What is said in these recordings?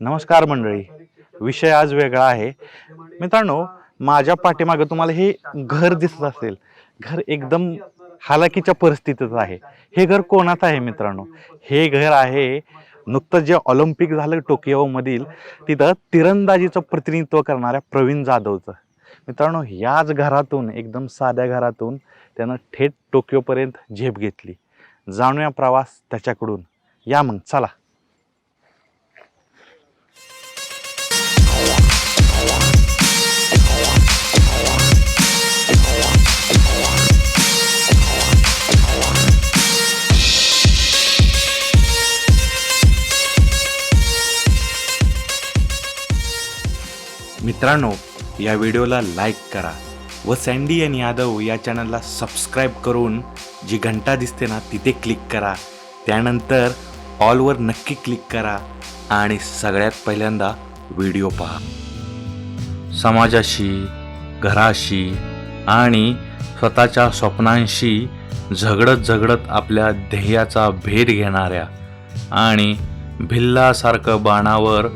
नमस्कार मंडळी. विषय आज वेगळा आहे. मित्रांनो माझ्या पाठीमागं तुम्हाला हे घर दिसत असेल. घर एकदम हालाकीच्या परिस्थितीत आहे. हे घर कोणाचं आहे मित्रांनो? हे घर आहे नुकतं जे ऑलिम्पिक झालं टोकियोमधील तिथं तिरंदाजीचं प्रतिनिधित्व करणाऱ्या प्रवीण जाधवचं. मित्रांनो याच घरातून एकदम साध्या घरातून त्यानं थेट टोकियोपर्यंत झेप घेतली. जाणूया प्रवास त्याच्याकडून. या मग चला. मित्रांनो या व्हिडिओला लाईक करा व सँडी आणि यादव या चॅनलला सबस्क्राईब करून जी घंटा दिसते ना तिथे क्लिक करा. त्यानंतर ऑलवर नक्की क्लिक करा आणि सगळ्यात पहिल्यांदा व्हिडिओ पहा. समाजाशी घराशी आणि स्वतःच्या स्वप्नांशी झगडत झगडत आपल्या ध्येयाचा भेद घेणाऱ्या आणि भिल्लासारखं बाणावर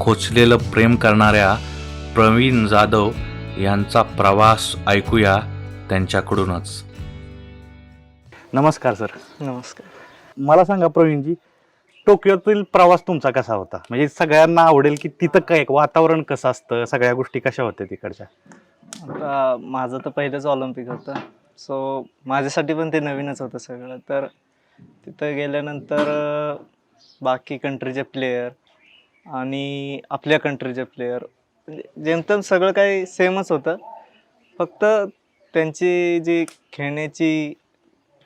खोचलेलं प्रेम करणाऱ्या प्रवीण जाधव यांचा प्रवास ऐकूया त्यांच्याकडूनच. नमस्कार सर. नमस्कार. मला सांगा प्रवीणजी टोकियोतील प्रवास तुमचा कसा होता? म्हणजे सगळ्यांना आवडेल की तिथं काय वातावरण कसं असतं? सगळ्या गोष्टी कशा होत्या तिकडच्या? आता माझं तर पहिलंच ऑलिम्पिक होतं. सो माझ्यासाठी पण ते नवीनच होतं सगळं. तर तिथं गेल्यानंतर बाकी कंट्रीचे प्लेयर आणि आपल्या कंट्रीचे प्लेयर जेमतेम सगळं काही सेमच होतं. फक्त त्यांची जी खेळण्याची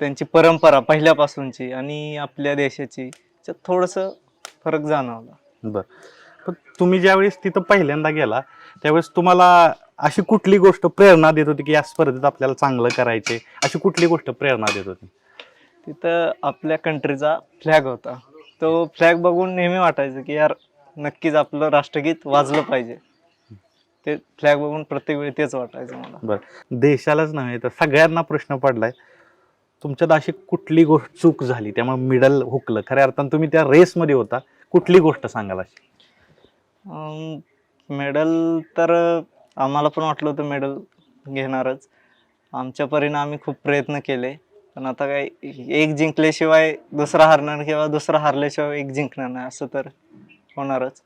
त्यांची परंपरा पहिल्यापासूनची आणि आपल्या देशाची त्याच्यात थोडंसं फरक जाणवला. बर. पण तुम्ही ज्यावेळेस तिथं पहिल्यांदा गेला त्यावेळेस तुम्हाला अशी कुठली गोष्ट प्रेरणा देत होती की या स्पर्धेत आपल्याला चांगलं करायचे अशी कुठली गोष्ट प्रेरणा देत होती? तिथं आपल्या कंट्रीचा फ्लॅग होता. तो फ्लॅग बघून नेहमी वाटायचं की यार नक्कीच आपलं राष्ट्रगीत वाजलं पाहिजे. ते फ्लॅग बघून प्रत्येक वेळी तेच वाटायचं मला. बरं. देशालाच नव्हे तर सगळ्यांना प्रश्न पडलाय. तुमच्यात अशी कुठली गोष्ट चूक झाली? त्यामुळे मिडल हुकलं. खऱ्या अर्थानं तुम्ही त्या रेसमध्ये होता. कुठली गोष्ट सांगाल अशी? मेडल तर आम्हाला पण वाटलं होतं मेडल घेणारच. आमच्या परीनं आम्ही खूप प्रयत्न केले. पण आता काय एक जिंकल्याशिवाय दुसरा हारणार किंवा दुसरा हारल्याशिवाय एक जिंकणार नाही असं तर होणारच.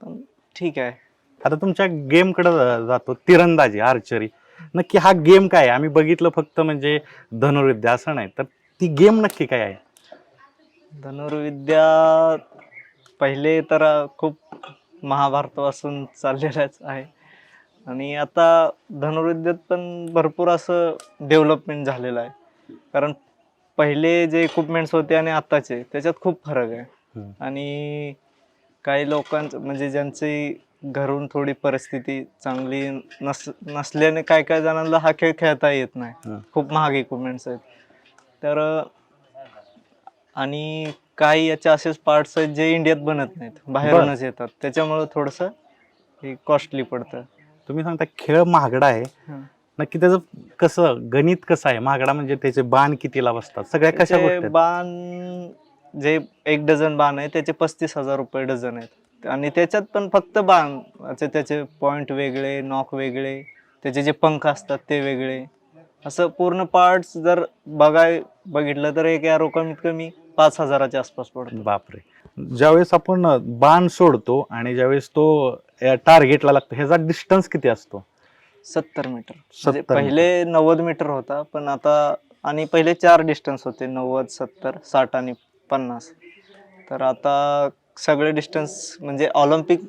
पण ठीक आहे. आता तुमच्या गेमकडे जातो तिरंदाजी आर्चरी नक्की हा गेम काय आहे? आम्ही बघितलं फक्त म्हणजे धनुर्विद्या असं नाही तर ती गेम नक्की काय आहे? धनुर्विद्या पहिले तर खूप महाभारतापासून चाललेलाच आहे. आणि आता धनुर्विद्यात पण भरपूर असं डेव्हलपमेंट झालेलं आहे. कारण पहिले जे इक्विपमेंट्स होते आणि आत्ताचे त्याच्यात खूप फरक आहे. आणि काही लोकांचं म्हणजे ज्यांची घरून थोडी परिस्थिती चांगली नस नसल्याने काय काय जणांना हा खेळ खेळता येत नाही. खूप महाग इक्विपमेंट्स आहेत. तर आणि काही याचे असेच पार्ट्स आहेत जे इंडियात बनत नाहीत. बाहेरूनच येतात. त्याच्यामुळं थोडंसं हे कॉस्टली पडतं. तुम्ही सांगता खेळ महागडा आहे. नक्की त्याचं कसं गणित कसं आहे? महागडा म्हणजे त्याचे बाण कितीला बसतात? सगळ्या कशा? बाण जे एक डझन बाण आहे त्याचे पस्तीस हजार रुपये डझन आहेत. आणि त्याच्यात पण फक्त बाण त्याचे त्याचे पॉइंट वेगळे नॉक वेगळे त्याचे जे पंख असतात ते वेगळे. असं पूर्ण पार्ट्स जर बघाय बघितलं तर एक एरो कमीत कमी पाच हजाराच्या आसपास पडतो. बापरे. ज्यावेळेस आपण बाण सोडतो आणि ज्यावेळेस तो टार्गेटला लागतो ह्याचा डिस्टन्स किती असतो? सत्तर मीटर 70 म्हणजे पहिले नव्वद मीटर होता पण आता आणि पहिले चार डिस्टन्स होते नव्वद सत्तर साठ आणि पन्नास. तर आता सगळे डिस्टन्स म्हणजे ऑलिम्पिक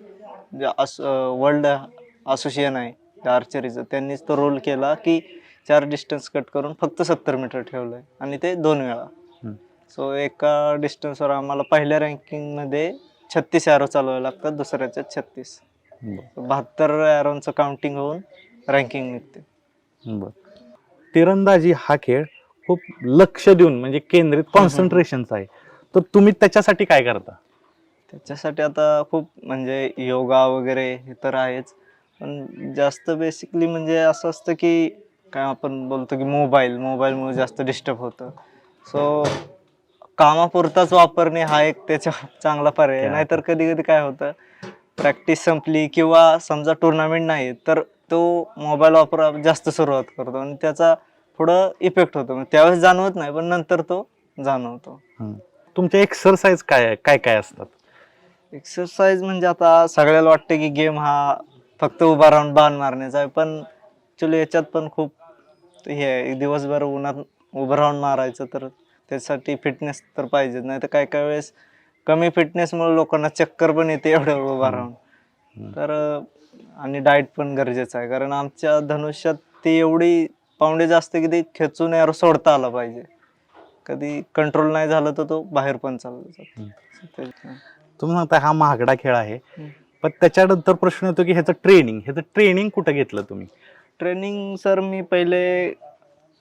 वर्ल्ड असोसिएशन आहे आर्चरीचं त्यांनीच तो रोल केला की चार डिस्टन्स कट करून फक्त सत्तर मीटर ठेवलंय आणि ते दोन वेळा. सो एका डिस्टन्सवर आम्हाला पहिल्या रँकिंगमध्ये छत्तीस ॲरो चालवावे लागतात दुसऱ्याच्यात छत्तीस. बहात्तर ॲरोनचं काउंटिंग होऊन रँकिंग निघते. बर. तिरंदाजी हा खेळ खूप लक्ष देऊन म्हणजे केंद्रित कॉन्सन्ट्रेशनचा आहे. तर तुम्ही त्याच्यासाठी काय करता? त्याच्यासाठी आता खूप म्हणजे योगा वगैरे हे तर आहेच. पण जास्त बेसिकली म्हणजे असं असतं की काय आपण बोलतो की मोबाईल मोबाईलमुळे जास्त डिस्टर्ब होतं. सो कामापुरताच वापरणे हा एक त्याच्या चांगला पर्याय नाहीतर कधी कधी काय होतं प्रॅक्टिस संपली किंवा समजा टुर्नामेंट नाही तर तो मोबाईल वापर जास्त सुरुवात करतो आणि त्याचा पुढं इफेक्ट होतो. त्यावेळेस जाणवत नाही पण नंतर तो जाणवतो. तुमचे एक्सरसाइज काय आहे? काय काय असतात? एक्सरसाइज म्हणजे आता सगळ्याला वाटतं की गेम हा फक्त उभा राहून बाण मारण्याचा आहे पण ऍक्च्युली याच्यात पण खूप हे आहे. दिवसभर उन्हात उभं राहून मारायचं तर त्यासाठी फिटनेस तर पाहिजेच. नाही तर काय काय वेळेस कमी फिटनेसमुळे लोकांना चक्कर पण येते एवढं उभा राहून. तर आणि डाएट पण गरजेचं आहे. कारण आमच्या धनुष्यात ती एवढी पाऊंडे जास्त की ते खेचून यार सोडता आलं पाहिजे. कधी कंट्रोल नाही झालं तर तो बाहेर पण चालला. जातो. तुम्ही म्हणता हा महागडा खेळ आहे. पण त्याच्यानंतर प्रश्न येतो की ह्याचं ट्रेनिंग ह्याचं ट्रेनिंग कुठं घेतलं तुम्ही? ट्रेनिंग सर मी पहिले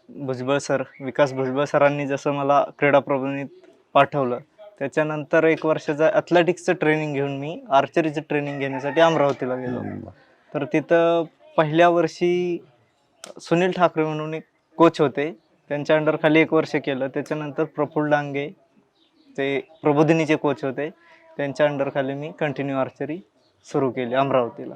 भुजबळ सर विकास भुजबळ सरांनी जसं मला क्रीडा प्रबोधिनीत पाठवलं त्याच्यानंतर एक वर्षाचं ॲथलेटिक्सचं ट्रेनिंग घेऊन मी आर्चरीचं ट्रेनिंग घेण्यासाठी अमरावतीला गेलो. तर तिथं पहिल्या वर्षी सुनील ठाकरे म्हणून एक कोच होते. त्यांच्या अंडर खाली एक वर्ष केलं. त्याच्यानंतर प्रफुल्ल डांगे ते प्रबोधिनीचे कोच होते. त्यांच्या अंडर खाली मी कंटिन्यू आर्चरी सुरू केली अमरावतीला.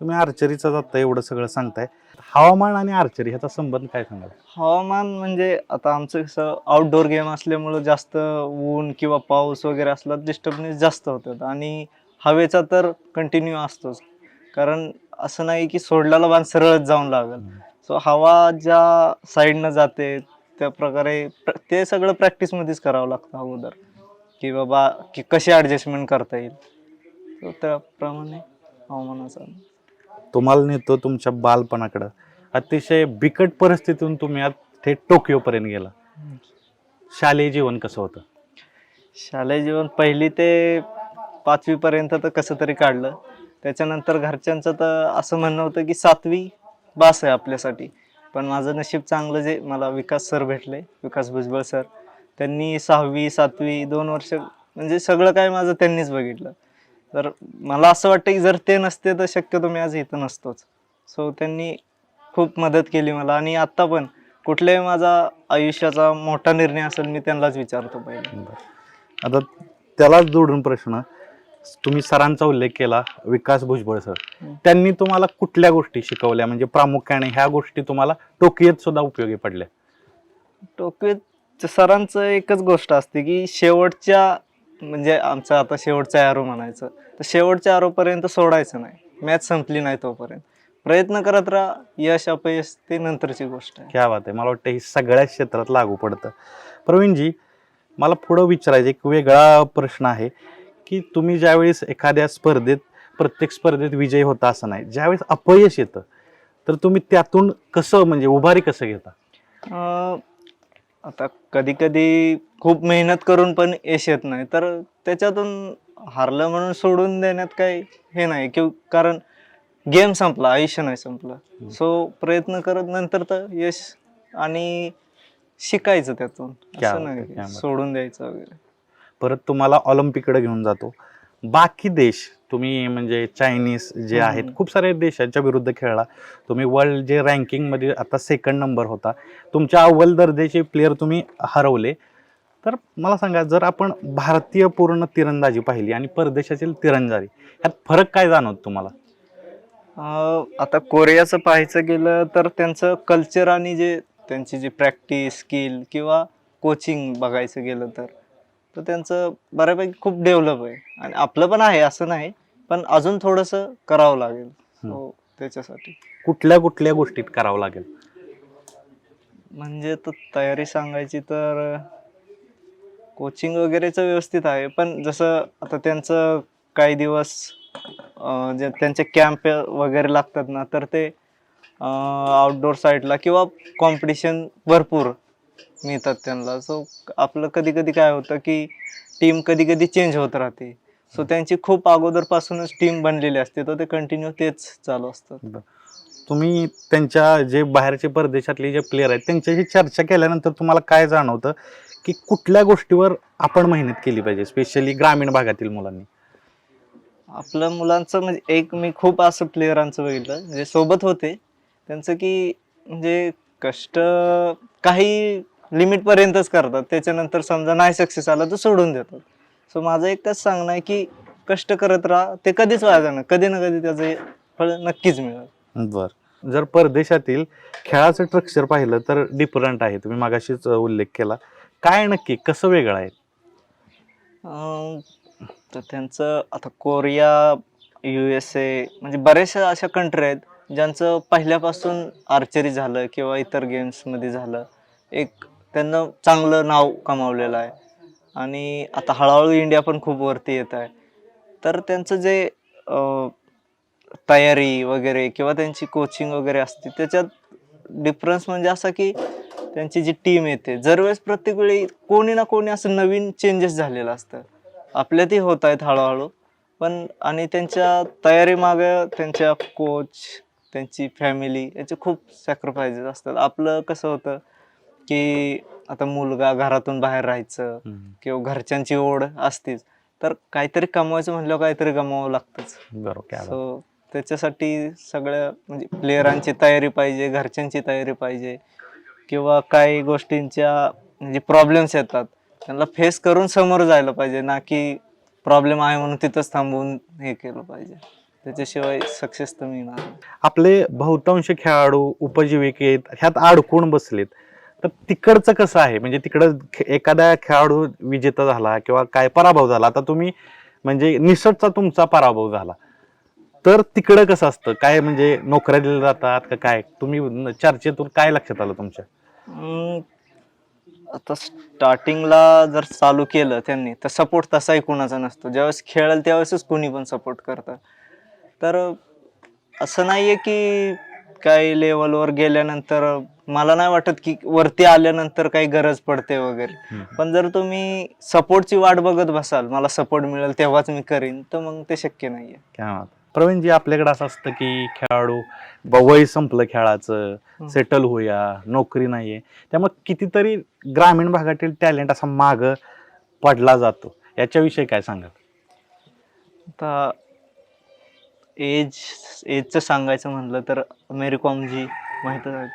तुम्ही आर्चरीचं आता एवढं सगळं सांगताय. हवामान आणि आर्चरी ह्याचा संबंध काय सांगाल? हवामान म्हणजे आता आमचं कसं आउटडोर गेम असल्यामुळं जास्त ऊन किंवा पाऊस वगैरे असला डिस्टर्बनेस जास्त होतात. आणि हवेचा तर कंटिन्यू असतोच. कारण असं नाही की सोडलेला बांध सरळच जाऊन लागेल. सो हवा ज्या साईडनं जाते त्या प्रकारे प्र- ते सगळं प्रॅक्टिसमध्येच करावं लागतं अगोदर. की बाबा की कशी ॲडजस्टमेंट करता येईल? त्याप्रमाणे हवामानाचा तुम्हाला नेतो तुमच्या बालपणाकडं. अतिशय बिकट परिस्थितीतून तुम्ही आज थेट टोकियोपर्यंत गेला. शालेय जीवन कसं होतं? शालेय जीवन पहिली ते पाचवी पर्यंत तर कसं तरी काढलं. त्याच्यानंतर घरच्यांचं तर असं म्हणणं होतं की सातवी बास आहे आपल्यासाठी. पण माझं नशीब चांगलं जे मला विकास सर भेटले विकास भुजबळ सर. त्यांनी सहावी सातवी दोन वर्ष म्हणजे सगळं काय माझं त्यांनीच बघितलं. तर मला असं वाटतं की जर ते नसते तर शक्यतो मी आज इथं नसतोच. सो त्यांनी खूप मदत केली मला आणि आत्ता पण कुठल्याही माझा आयुष्याचा मोठा निर्णय असेल मी त्यांनाच विचारतो पहिले. आता त्यालाच जोडून प्रश्न. तुम्ही सरांचा उल्लेख केला विकास भुजबळ सर. त्यांनी तुम्हाला कुठल्या गोष्टी शिकवल्या? म्हणजे प्रामुख्याने ह्या गोष्टी तुम्हाला टोकियोत सुद्धा उपयोगी पडल्या. टोकियोत सरांचं एकच गोष्ट असते की शेवटच्या म्हणजे आमचं आता शेवटचा ॲरो म्हणायचं तर शेवटच्या ॲरोपर्यंत सोडायचं नाही. मॅच संपली नाही तोपर्यंत. प्रयत्न करत राहा यश अपयश ते नंतरची गोष्ट आहे. क्या बात आहे. मला वाटतं ही सगळ्या क्षेत्रात लागू पडतं. प्रवीणजी मला पुढं विचारायचं एक वेगळा प्रश्न आहे की तुम्ही ज्यावेळेस एखाद्या स्पर्धेत प्रत्येक स्पर्धेत विजयी होता असं नाही ज्यावेळेस अपयश येतं तर तुम्ही त्यातून कसं म्हणजे उभारी कसं घेता? आता कधी कधी खूप मेहनत करून पण यश येत नाही. तर त्याच्यातून हारलं म्हणून सोडून देण्यात काही हे नाही की कारण गेम संपला आयुष्य नाही संपलं. सो प्रयत्न करत नंतर तर यश आणि शिकायचं त्यातून. क्या असं बात आहे, नाही. क्या की बात. सोडून द्यायचं वगैरे. परत तुम्हाला ऑलिम्पिककडे घेऊन जातो. बाकी देश तुम्ही म्हणजे चायनीज जे. आहेत खूप सारे देशांच्या विरुद्ध खेळला. तुम्ही वर्ल्ड जे रँकिंगमध्ये आता सेकंड नंबर होता. तुमच्या अव्वल दर्जाचे प्लेअर तुम्ही हरवले. तर मला सांगा जर आपण भारतीय पूर्ण तिरंदाजी पाहिली आणि परदेशातील तिरंदाजी ह्यात फरक काय जाणवत तुम्हाला? आता कोरियाचं पाहायचं गेलं तर त्यांचं कल्चर आणि जे त्यांची जी प्रॅक्टिस स्किल किंवा कोचिंग बघायचं गेलं तर? तर त्यांचं बऱ्यापैकी खूप डेव्हलप आहे. आणि आपलं पण आहे असं नाही पण अजून थोडंसं करावं लागेल. हो त्याच्यासाठी. कुठल्या कुठल्या गोष्टीत करावं लागेल? म्हणजे तर तयारी सांगायची तर कोचिंग वगैरेचं व्यवस्थित आहे पण जसं आता त्यांचं काही दिवस अं, जे त्यांचे कॅम्प वगैरे लागतात ना तर ते आउटडोर साईडला किंवा कॉम्पिटिशन भरपूर मिळतात त्यांना. सो आपलं कधी कधी काय होतं की टीम कधी कधी चेंज होत राहते. सो त्यांची खूप अगोदरपासूनच टीम बनलेली असते. तर ते कंटिन्यू तेच चालू असतात. तुम्ही त्यांच्या जे बाहेरचे परदेशातले जे प्लेअर आहेत त्यांच्याशी चर्चा केल्यानंतर तुम्हाला काय जाणवतं की कुठल्या गोष्टीवर आपण मेहनत केली पाहिजे स्पेशली ग्रामीण भागातील मुलांनी? आपल्या मुलांचं म्हणजे एक मी खूप असं प्लेयरांचं बघितलं जे सोबत होते. त्यांचं की म्हणजे कष्ट काही लिमिट पर्यंतच करतात. त्याच्यानंतर समजा नाही सक्सेस आला तर सोडून देतात. सो माझं एकच सांगणं आहे की कष्ट करत राहा. ते कधीच वाया जाणार. कधी ना कधी त्याचं फळ नक्कीच मिळेल. बर. जर परदेशातील खेळाचं स्ट्रक्चर पाहिलं तर डिफरंट आहे. तुम्ही मागाशीच उल्लेख केला. काय नक्की? कसं वेगळं आहे? अं, तर त्यांचं आता कोरिया यू एस ए म्हणजे बऱ्याचशा अशा कंट्री आहेत ज्यांचं पहिल्यापासून आर्चरी झालं किंवा इतर गेम्समध्ये झालं. एक त्यांना चांगलं नाव कमावलेलं आहे. आणि आता हळूहळू इंडिया पण खूप वरती येत आहे. तर त्यांचं जे तयारी वगैरे किंवा त्यांची कोचिंग वगैरे असते त्याच्यात डिफरन्स म्हणजे असा की त्यांची जी टीम येते दरवेळेस प्रत्येक वेळी कोणी ना कोणी असं नवीन चेंजेस झालेलं असतं. आपल्यातही होत आहेत हळूहळू पण आणि त्यांच्या तयारीमागं त्यांच्या कोच त्यांची फॅमिली याचे खूप सॅक्रिफायसेस असतात. आपलं कसं होतं की आता मुलगा घरातून बाहेर राहायचं किंवा घरच्यांची ओढ असतीच तर काहीतरी कमवायचं म्हणल्यावर काहीतरी गमावं लागतंच बरोबर. सो त्याच्यासाठी सगळ्या म्हणजे प्लेयरांची तयारी पाहिजे घरच्यांची तयारी पाहिजे किंवा काही गोष्टींच्या म्हणजे प्रॉब्लेम्स येतात त्यांना फेस करून समोर जायला पाहिजे ना की प्रॉब्लेम आहे म्हणून तिथंच थांबून हे केलं पाहिजे त्याच्याशिवाय सक्सेस तर मिळणार. आपले बहुतांश खेळाडू उपजीविकेत ह्यात अडकून बसलेत तर तिकडचं कसं आहे? म्हणजे तिकडं एखादा खेळाडू विजेता झाला किंवा काय पराभव झाला आता तुम्ही म्हणजे निसटचा तुमचा पराभव झाला. तर तिकडं कसं असतं? काय म्हणजे नोकऱ्या दिल्या जातात का काय? तुम्ही चर्चेतून काय लक्षात आलं तुमच्या? आता स्टार्टिंगला जर चालू केलं त्यांनी तर सपोर्ट तसाही कुणाचा नसतो. ज्यावेळेस खेळेल त्यावेळेसच कोणी पण सपोर्ट करतं. तर असं नाहीये की काही लेवलवर गेल्यानंतर मला नाही वाटत की वरती आल्यानंतर काही गरज पडते वगैरे. पण जर तुम्ही सपोर्टची वाट बघत बसाल मला सपोर्ट मिळेल तेव्हाच मी करीन तर मग ते शक्य नाहीये. प्रवीणजी आपल्याकडे असं असतं की खेळाडू वय संपलं खेळाचं. सेटल होऊया नोकरी नाहीये. त्यामुळे कितीतरी ग्रामीण भागातील टॅलेंट असा माग पडला जातो. याच्याविषयी काय सांगाल? आता एज एजचं सांगायचं म्हणलं तर अमेरिकॉम जी माहीतच आहे.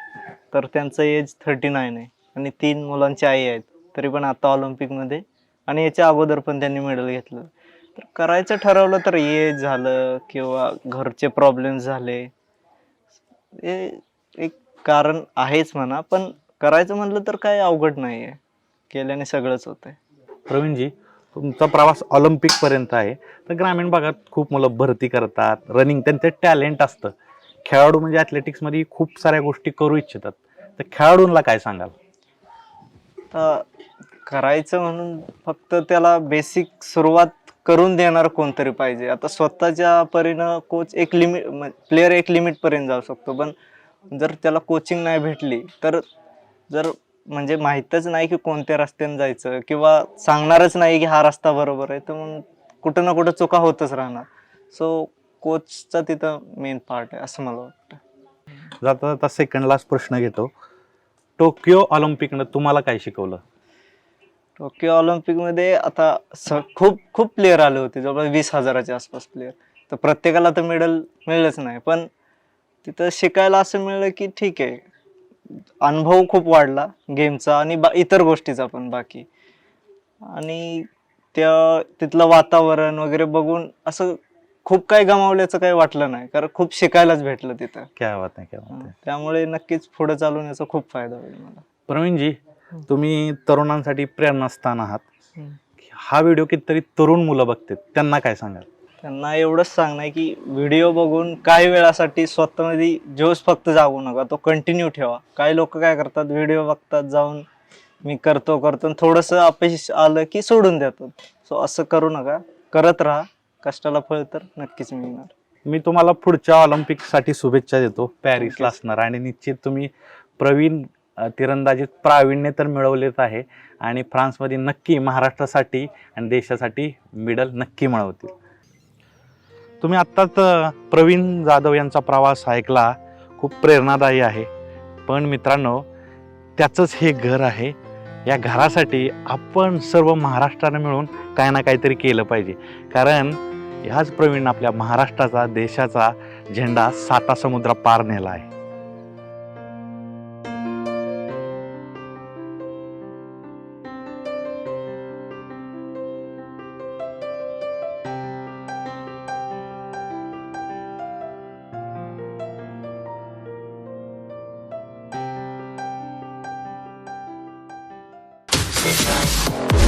तर त्यांचं एज थर्टी नाईन आहे. आणि तीन मुलांची आई आहेत. तरी पण आता ऑलिम्पिकमध्ये आणि याच्या अगोदर पण त्यांनी मेडल घेतलं. तर करायचं ठरवलं तर एज झालं किंवा घरचे प्रॉब्लेम्स झाले. हे एक कारण आहेच म्हणा. पण करायचं म्हटलं तर काही अवघड नाही आहे केल्याने सगळंच होतंय. प्रवीणजी तुमचा प्रवास ऑलिम्पिकपर्यंत आहे. तर ग्रामीण भागात खूप मुलं भरती करतात रनिंग त्यांचं टॅलेंट असतं. खेळाडू म्हणजे ॲथलेटिक्समध्ये खूप साऱ्या गोष्टी करू इच्छितात. तर खेळाडूंना काय सांगाल? तर करायचं म्हणून फक्त त्याला बेसिक सुरुवात करून देणार कोणतरी पाहिजे. आता स्वतःच्या परीनं कोच एक लिमिट प्लेअर एक लिमिटपर्यंत जाऊ शकतो. पण जर त्याला कोचिंग नाही भेटली तर जर म्हणजे माहीतच नाही की कोणत्या रस्त्याने जायचं किंवा सांगणारच नाही की हा रस्ता बरोबर आहे तर मग कुठं ना कुठं चुका होतच राहणार. सो कोचचा तिथं मेन पार्ट आहे असं मला वाटतं. जाता जाता सेकंड लास्ट प्रश्न घेतो. टोकियो ऑलिम्पिकनं तुम्हाला काय शिकवलं? टोकियो ऑलिम्पिकमध्ये आता स खूप खूप प्लेअर आले होते जवळपास वीस हजाराच्या आसपास प्लेअर तर प्रत्येकाला तर मेडल मिळलंच नाही पण तिथं शिकायला असं मिळलं की ठीक आहे. अनुभव खूप वाढला गेमचा आणि बा इतर गोष्टीचा पण बाकी. आणि त्या तिथलं वातावरण वगैरे बघून असं खूप काही गमावल्याचं काही वाटलं नाही कारण खूप शिकायलाच भेटलं तिथं. काय बात नाही काय बात त्यामुळे नक्कीच पुढे चालून याचा खूप फायदा होईल मला. प्रवीणजी तुम्ही तरुणांसाठी प्रेरणास्थान आहात. हा व्हिडिओ कितीतरी तरुण मुलं बघतात त्यांना काय सांगाल? त्यांना एवढंच सांगणं की व्हिडिओ बघून काही वेळासाठी स्वतःमध्ये जोश फक्त जागू नका तो कंटिन्यू ठेवा. काही लोक काय करतात व्हिडिओ बघतात जाऊन मी करतो करतो थोडंसं अपयश आलं की सोडून देतात. सो असं करू नका. करत राहा. कष्टाला फळ तर नक्कीच मिळणार. मी तुम्हाला पुढच्या ऑलिम्पिकसाठी शुभेच्छा देतो. पॅरिसला असणार. आणि निश्चित तुम्ही प्रवीण तिरंदाजीत प्रावीण्य तर मिळवलेच आहे. आणि फ्रान्समध्ये नक्की महाराष्ट्रासाठी आणि देशासाठी मेडल नक्की मिळवतील. तुम्ही आत्ताच प्रवीण जाधव यांचा प्रवास ऐकला खूप प्रेरणादायी आहे. पण मित्रांनो त्याचंच हे घर आहे. या घरासाठी आपण सर्व महाराष्ट्रानं मिळून काही ना काहीतरी केलं पाहिजे. कारण ह्याच प्रवीण आपल्या महाराष्ट्राचा देशाचा झेंडा साता समुद्र पार नेला आहे. आहे